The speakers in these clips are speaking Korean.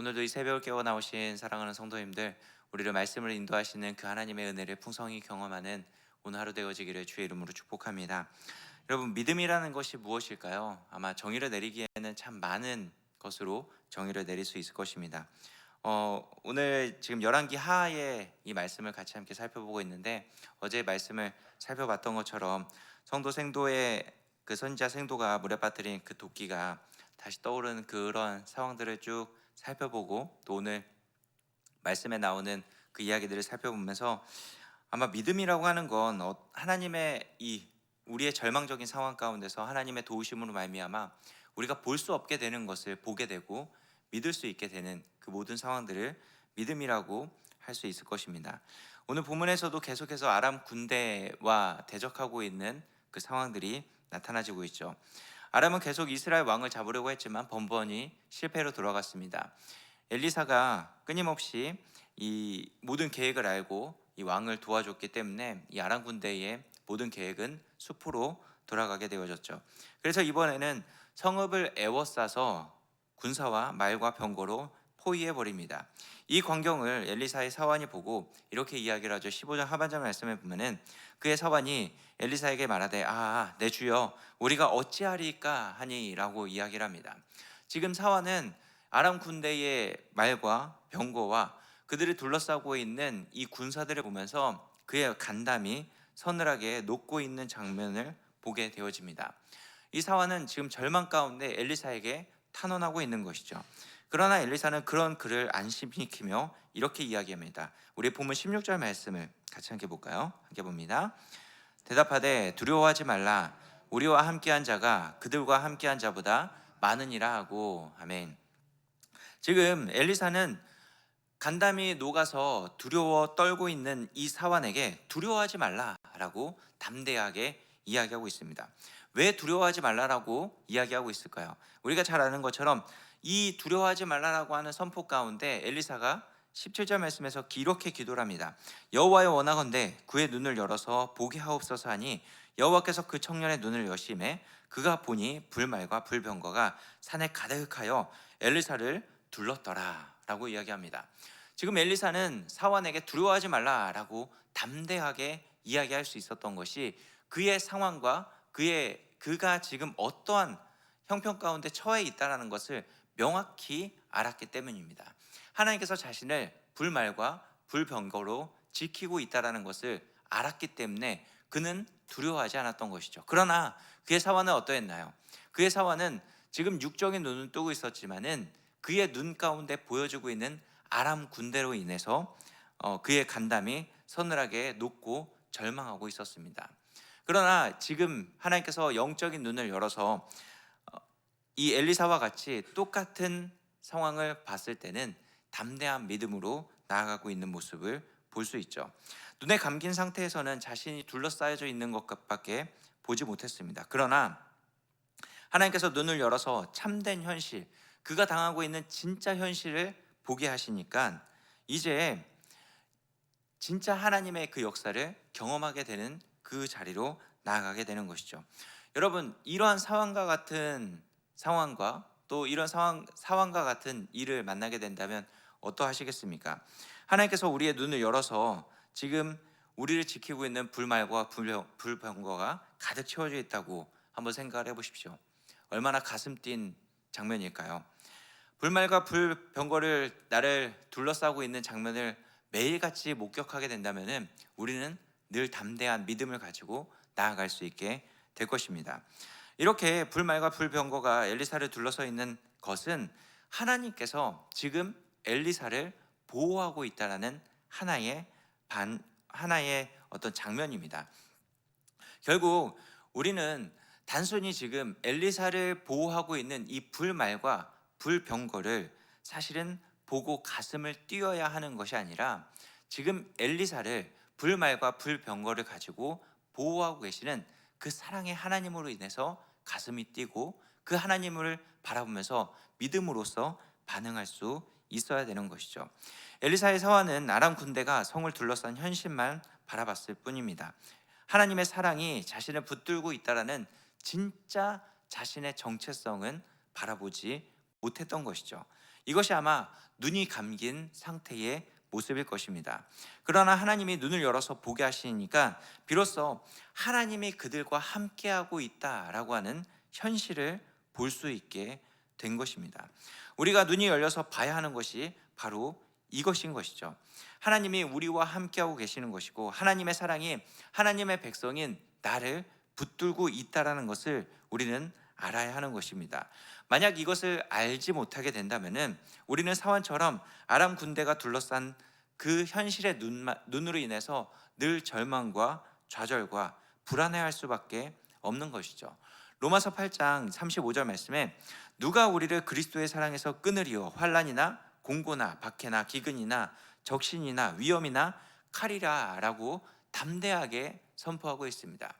오늘도 이 새벽을 깨워 나오신 사랑하는 성도님들 우리를 말씀을 인도하시는 그 하나님의 은혜를 풍성히 경험하는 오늘 하루 되어지기를 주의 이름으로 축복합니다. 여러분 믿음이라는 것이 무엇일까요? 아마 정의를 내리기에는 참 많은 것으로 정의를 내릴 수 있을 것입니다. 어, 오늘 지금 열왕기 하의 이 말씀을 같이 함께 살펴보고 있는데 어제 말씀을 살펴봤던 것처럼 성도 생도의 그 선지자 생도가 물에 빠뜨린 그 도끼가 다시 떠오르는 그런 상황들을 쭉 살펴보고 또 오늘 말씀에 나오는 그 이야기들을 살펴보면서 아마 믿음이라고 하는 건 어- 하나님의 이 우리의 절망적인 상황 가운데서 하나님의 도우심으로 말미암아 우리가 볼 수 없게 되는 것을 보게 되고 믿을 수 있게 되는 그 모든 상황들을 믿음이라고 할 수 있을 것입니다. 오늘 본문에서도 계속해서 아람 군대와 대적하고 있는 그 상황들이 나타나지고 있죠. 아람은 계속 이스라엘 왕을 잡으려고 했지만 번번이 실패로 돌아갔습니다. 엘리사가 끊임없이 이 모든 계획을 알고 이 왕을 도와줬기 때문에 이 아람 군대의 모든 계획은 수포로 돌아가게 되어졌죠. 그래서 이번에는 성읍을 에워싸서 군사와 말과 병거로 포위해 버립니다. 이 광경을 엘리사의 사환이 보고 이렇게 이야기를 하죠. 15장 하반절 말씀에 보면은 그의 사환이 엘리사에게 말하되 아, 내 주여 우리가 어찌하리까 하니라고 이야기를 합니다. 지금 사환은 아람 군대의 말과 병거와 그들을 둘러싸고 있는 이 군사들을 보면서 그의 간담이 서늘하게 녹고 있는 장면을 보게 되어집니다. 이 사환은 지금 절망 가운데 엘리사에게 탄원하고 있는 것이죠. 그러나 엘리사는 그런 그를 안심시키며 이렇게 이야기합니다. 우리 본문 16절 말씀을 같이 함께 볼까요? 함께 봅니다. 대답하되 두려워하지 말라. 우리와 함께한 자가 그들과 함께한 자보다 많으니라 하고 아멘. 지금 엘리사는 간담이 녹아서 두려워 떨고 있는 이 사환에게 두려워하지 말라라고 담대하게 이야기하고 있습니다. 왜 두려워하지 말라라고 이야기하고 있을까요? 우리가 잘 아는 것처럼 이 두려워하지 말라라고 하는 선포 가운데 엘리사가 17절 말씀에서 이렇게 기도를 합니다. 여호와여 원하건대 그의 눈을 열어서 보게 하옵소서 하니 여호와께서 그 청년의 눈을 여심해 그가 보니 불말과 불병거가 산에 가득하여 엘리사를 둘렀더라라고 이야기합니다. 지금 엘리사는 사환에게 두려워하지 말라라고 담대하게 이야기할 수 있었던 것이 그의 상황과 그의 그가 지금 어떠한 형편 가운데 처해 있다라는 것을 명확히 알았기 때문입니다. 하나님께서 자신을 불말과 불병거로 지키고 있다라는 것을 알았기 때문에 그는 두려워하지 않았던 것이죠. 그러나 그의 사원은 어떠했나요? 그의 사원은 지금 육적인 눈은 뜨고 있었지만은 그의 눈 가운데 보여주고 있는 아람 군대로 인해서 어, 그의 간담이 서늘하게 녹고 절망하고 있었습니다. 그러나 지금 하나님께서 영적인 눈을 열어서 어, 이 엘리사와 같이 똑같은 상황을 봤을 때는 담대한 믿음으로 나아가고 있는 모습을 볼 수 있죠. 눈에 감긴 상태에서는 자신이 둘러싸여져 있는 것밖에 보지 못했습니다. 그러나 하나님께서 눈을 열어서 참된 현실, 그가 당하고 있는 진짜 현실을 보게 하시니까 이제 진짜 하나님의 그 역사를 경험하게 되는 그 자리로 나아가게 되는 것이죠. 여러분 이러한 상황과 같은 상황과 또 이런 상황 상황과 같은 일을 만나게 된다면 어떠하시겠습니까? 하나님께서 우리의 눈을 열어서 지금 우리를 지키고 있는 불말과 불병, 불병거가 가득 채워져 있다고 한번 생각을 해보십시오. 얼마나 가슴 뛴 장면일까요? 불말과 불병거를 나를 둘러싸고 있는 장면을 매일같이 목격하게 된다면은 우리는 늘 담대한 믿음을 가지고 나아갈 수 있게 될 것입니다. 이렇게 불말과 불병거가 엘리사를 둘러서 있는 것은 하나님께서 지금 엘리사를 보호하고 있다라는 하나의 반 하나의 어떤 장면입니다. 결국 우리는 단순히 지금 엘리사를 보호하고 있는 이 불말과 불병거를 사실은 보고 가슴을 뛰어야 하는 것이 아니라 지금 엘리사를 불말과 불병거를 가지고 보호하고 계시는 그 사랑의 하나님으로 인해서 가슴이 뛰고 그 하나님을 바라보면서 믿음으로써 반응할 수 있어야 되는 것이죠. 엘리사의 사화는 아람 군대가 성을 둘러싼 현실만 바라봤을 뿐입니다. 하나님의 사랑이 자신을 붙들고 있다라는 진짜 자신의 정체성은 바라보지 못했던 것이죠. 이것이 아마 눈이 감긴 상태의 모습일 것입니다. 그러나 하나님이 눈을 열어서 보게 하시니까 비로소 하나님이 그들과 함께하고 있다라고 하는 현실을 볼 수 있게 된 것입니다. 우리가 눈이 열려서 봐야 하는 것이 바로 이것인 것이죠. 하나님이 우리와 함께하고 계시는 것이고 하나님의 사랑이 하나님의 백성인 나를 붙들고 있다라는 것을 우리는 알아야 하는 것입니다. 만약 이것을 알지 못하게 된다면은 우리는 사원처럼 아람 군대가 둘러싼 그 현실의 눈, 눈으로 인해서 늘 절망과 좌절과 불안해할 수밖에 없는 것이죠. 로마서 8장 35절 말씀에 누가 우리를 그리스도의 사랑에서 끊으리요 환란이나 공고나 박해나 기근이나 적신이나 위험이나 칼이라라고 담대하게 선포하고 있습니다.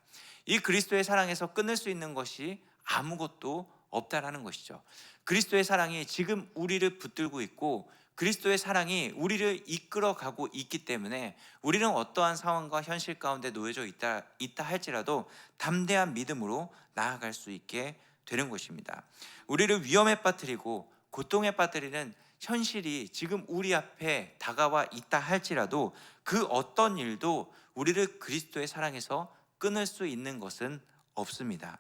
이 그리스도의 사랑에서 끊을 수 있는 것이 아무것도 없다라는 것이죠. 그리스도의 사랑이 지금 우리를 붙들고 있고 그리스도의 사랑이 우리를 이끌어 가고 있기 때문에 우리는 어떠한 상황과 현실 가운데 놓여져 있다, 있다 할지라도 담대한 믿음으로 나아갈 수 있게 되는 것입니다. 우리를 위험에 빠뜨리고 고통에 빠뜨리는 현실이 지금 우리 앞에 다가와 있다 할지라도 그 어떤 일도 우리를 그리스도의 사랑에서 끊을 수 있는 것은 없습니다.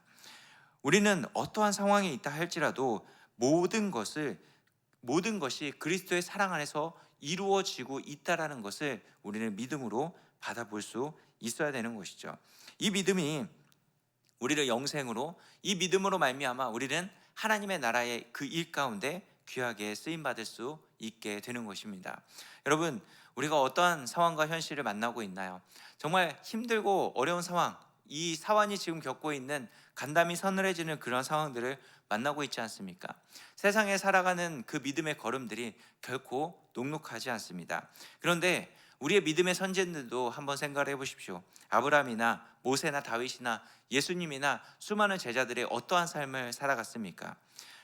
우리는 어떠한 상황에 있다 할지라도 모든 것을 모든 것이 그리스도의 사랑 안에서 이루어지고 있다라는 것을 우리는 믿음으로 받아볼 수 있어야 되는 것이죠. 이 믿음이 우리를 영생으로 이 믿음으로 말미암아 우리는 하나님의 나라의 그 일 가운데 귀하게 쓰임 받을 수 있게 되는 것입니다. 여러분, 우리가 어떠한 상황과 현실을 만나고 있나요? 정말 힘들고 어려운 상황, 이 사완이 지금 겪고 있는 간담이 서늘해지는 그런 상황들을 만나고 있지 않습니까? 세상에 살아가는 그 믿음의 걸음들이 결코 녹록하지 않습니다. 그런데 우리의 믿음의 선진들도 한번 생각을 해보십시오. 아브라함이나 모세나 다윗이나 예수님이나 수많은 제자들의 어떠한 삶을 살아갔습니까?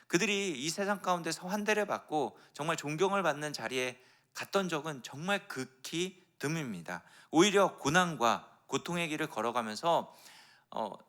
그들이 이 세상 가운데서 환대를 받고 정말 존경을 받는 자리에 갔던 적은 정말 극히 드뭅니다. 오히려 고난과 고통의 길을 걸어가면서 어,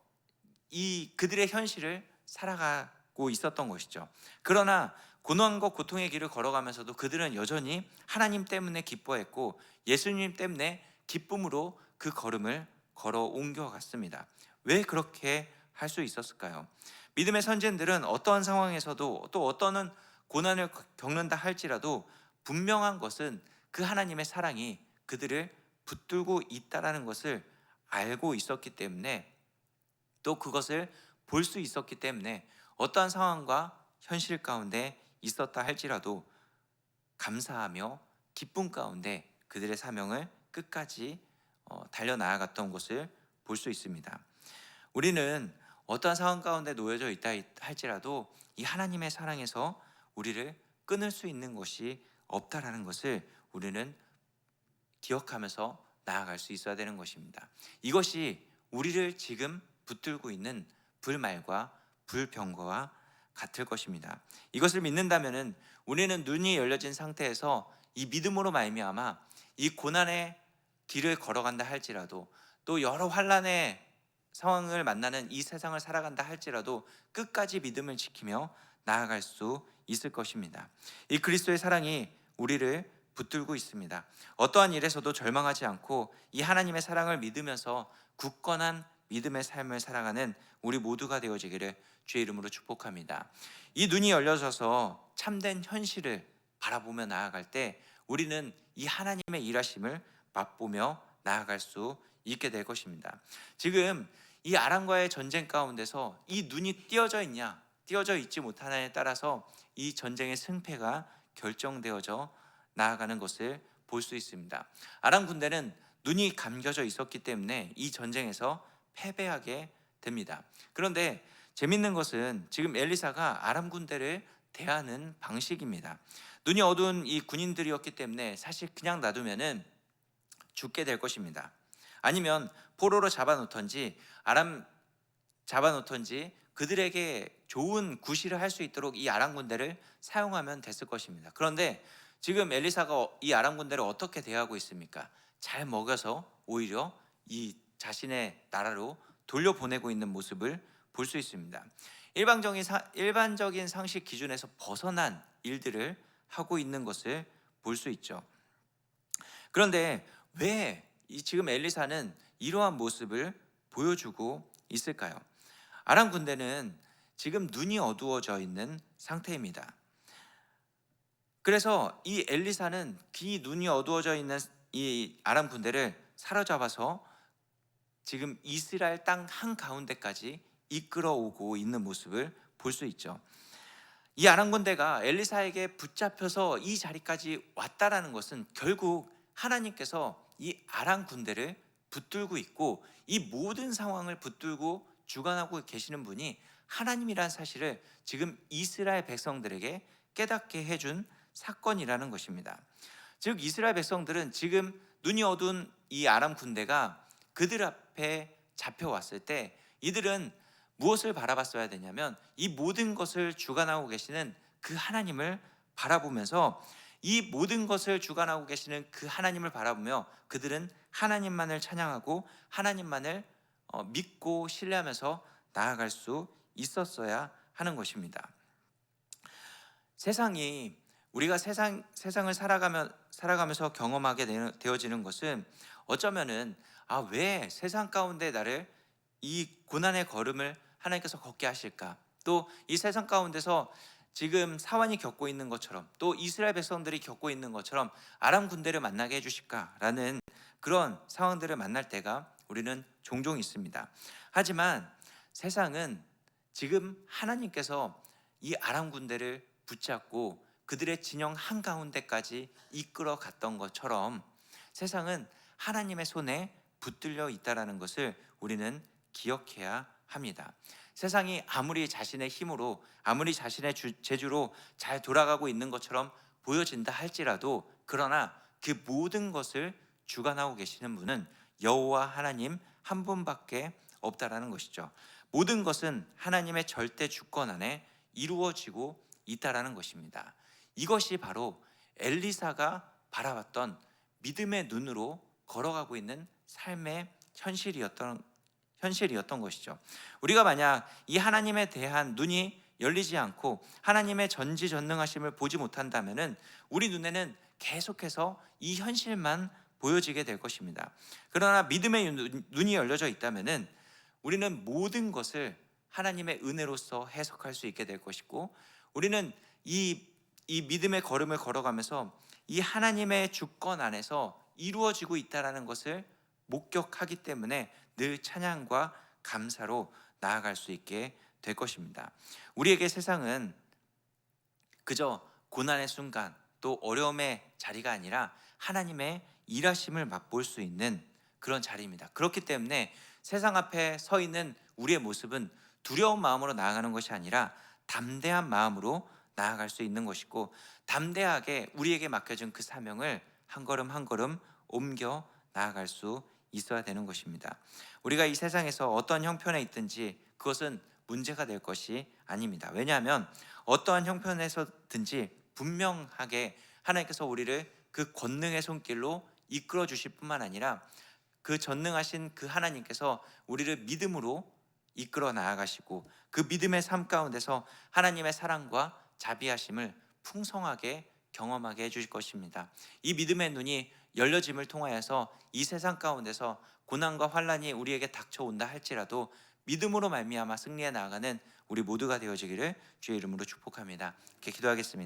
이 그들의 현실을 살아가고 있었던 것이죠. 그러나 고난과 고통의 길을 걸어가면서도 그들은 여전히 하나님 때문에 기뻐했고 예수님 때문에 기쁨으로 그 걸음을 걸어 옮겨갔습니다. 왜 그렇게 할 수 있었을까요? 믿음의 선진들은 어떠한 상황에서도 또 어떠한 고난을 겪는다 할지라도 분명한 것은 그 하나님의 사랑이 그들을 붙들고 있다라는 것을 알고 있었기 때문에 또 그것을 볼 수 있었기 때문에 어떠한 상황과 현실 가운데 있었다 할지라도 감사하며 기쁨 가운데 그들의 사명을 끝까지 어, 달려 나아갔던 것을 볼 수 있습니다. 우리는 어떠한 상황 가운데 놓여져 있다 할지라도 이 하나님의 사랑에서 우리를 끊을 수 있는 것이 없다라는 것을 우리는 기억하면서 나아갈 수 있어야 되는 것입니다. 이것이 우리를 지금 붙들고 있는 불말과 불병거와 같을 것입니다. 이것을 믿는다면은 우리는 눈이 열려진 상태에서 이 믿음으로 말미암아 이 고난의 길을 걸어간다 할지라도 또 여러 환란의 상황을 만나는 이 세상을 살아간다 할지라도 끝까지 믿음을 지키며 나아갈 수 있을 것입니다. 이 그리스도의 사랑이 우리를 붙들고 있습니다. 어떠한 일에서도 절망하지 않고 이 하나님의 사랑을 믿으면서 굳건한 믿음의 삶을 살아가는 우리 모두가 되어지기를 주의 이름으로 축복합니다. 이 눈이 열려져서 참된 현실을 바라보며 나아갈 때 우리는 이 하나님의 일하심을 맛보며 나아갈 수 있게 될 것입니다. 지금 이 아람과의 전쟁 가운데서 이 눈이 띄어져 있냐, 띄어져 있지 못하냐에 따라서 이 전쟁의 승패가 결정되어져 나아가는 것을 볼 수 있습니다. 아람 군대는 눈이 감겨져 있었기 때문에 이 전쟁에서 패배하게 됩니다. 그런데 재밌는 것은 지금 엘리사가 아람 군대를 대하는 방식입니다. 눈이 어두운 이 군인들이었기 때문에 사실 그냥 놔두면은 죽게 될 것입니다. 아니면 포로로 잡아놓던지 아람 잡아놓던지 그들에게 좋은 구실을 할 수 있도록 이 아람 군대를 사용하면 됐을 것입니다. 그런데 지금 엘리사가 이 아람 군대를 어떻게 대하고 있습니까? 잘 먹여서 오히려 이 자신의 나라로 돌려보내고 있는 모습을 볼 수 있습니다. 일반적인 사, 일반적인 상식 기준에서 벗어난 일들을 하고 있는 것을 볼 수 있죠. 그런데 왜 이 지금 엘리사는 이러한 모습을 보여주고 있을까요? 아람 군대는 지금 눈이 어두워져 있는 상태입니다. 그래서 이 엘리사는 이 눈이 어두워져 있는 이 아람 군대를 사로잡아서 지금 이스라엘 땅 한 가운데까지 이끌어오고 있는 모습을 볼 수 있죠. 이 아람 군대가 엘리사에게 붙잡혀서 이 자리까지 왔다라는 것은 결국 하나님께서 이 아람 군대를 붙들고 있고 이 모든 상황을 붙들고 주관하고 계시는 분이 하나님이란 사실을 지금 이스라엘 백성들에게 깨닫게 해준 사건이라는 것입니다. 즉 이스라엘 백성들은 지금 눈이 어두운 이 아람 군대가 그들 앞 에 잡혀왔을 때 이들은 무엇을 바라봤어야 되냐면 이 모든 것을 주관하고 계시는 그 하나님을 바라보면서 이 모든 것을 주관하고 계시는 그 하나님을 바라보며 그들은 하나님만을 찬양하고 하나님만을 어, 믿고 신뢰하면서 나아갈 수 있었어야 하는 것입니다. 세상이 우리가 세상 세상을 살아가며 살아가면서 경험하게 되- 되어지는 것은 어쩌면은 아 왜 세상 가운데 나를 이 고난의 걸음을 하나님께서 걷게 하실까? 또 이 세상 가운데서 지금 사환이 겪고 있는 것처럼 또 이스라엘 백성들이 겪고 있는 것처럼 아람 군대를 만나게 해주실까라는 그런 상황들을 만날 때가 우리는 종종 있습니다. 하지만 세상은 지금 하나님께서 이 아람 군대를 붙잡고 그들의 진영 한 가운데까지 이끌어 갔던 것처럼 세상은 하나님의 손에 붙들려 있다라는 것을 우리는 기억해야 합니다. 세상이 아무리 자신의 힘으로 아무리 자신의 주- 재주로 잘 돌아가고 있는 것처럼 보여진다 할지라도 그러나 그 모든 것을 주관하고 계시는 분은 여호와 하나님 한 분밖에 없다라는 것이죠. 모든 것은 하나님의 절대 주권 안에 이루어지고 있다라는 것입니다. 이것이 바로 엘리사가 바라봤던 믿음의 눈으로 걸어가고 있는 삶의 현실이었던 현실이었던 것이죠. 우리가 만약 이 하나님에 대한 눈이 열리지 않고 하나님의 전지전능하심을 보지 못한다면은 우리 눈에는 계속해서 이 현실만 보여지게 될 것입니다. 그러나 믿음의 눈- 눈이 열려져 있다면은 우리는 모든 것을 하나님의 은혜로서 해석할 수 있게 될 것이고 우리는 이, 이 믿음의 걸음을 걸어가면서 이 하나님의 주권 안에서 이루어지고 있다라는 것을 목격하기 때문에 늘 찬양과 감사로 나아갈 수 있게 될 것입니다. 우리에게 세상은 그저 고난의 순간 또 어려움의 자리가 아니라 하나님의 일하심을 맛볼 수 있는 그런 자리입니다. 그렇기 때문에 세상 앞에 서 있는 우리의 모습은 두려운 마음으로 나아가는 것이 아니라 담대한 마음으로 나아갈 수 있는 것이고 담대하게 우리에게 맡겨진 그 사명을 한 걸음 한 걸음 옮겨 나아갈 수 있어야 되는 것입니다. 우리가 이 세상에서 어떠한 형편에 있든지 그것은 문제가 될 것이 아닙니다. 왜냐하면 어떠한 형편에서든지 분명하게 하나님께서 우리를 그 권능의 손길로 이끌어 주실 뿐만 아니라 그 전능하신 그 하나님께서 우리를 믿음으로 이끌어 나아가시고 그 믿음의 삶 가운데서 하나님의 사랑과 자비하심을 풍성하게 경험하게 해주실 것입니다. 이 믿음의 눈이 열려짐을 통하여서 이 세상 가운데서 고난과 환란이 우리에게 닥쳐온다 할지라도 믿음으로 말미암아 승리해 나아가는 우리 모두가 되어지기를 주의 이름으로 축복합니다. 이렇게 기도하겠습니다.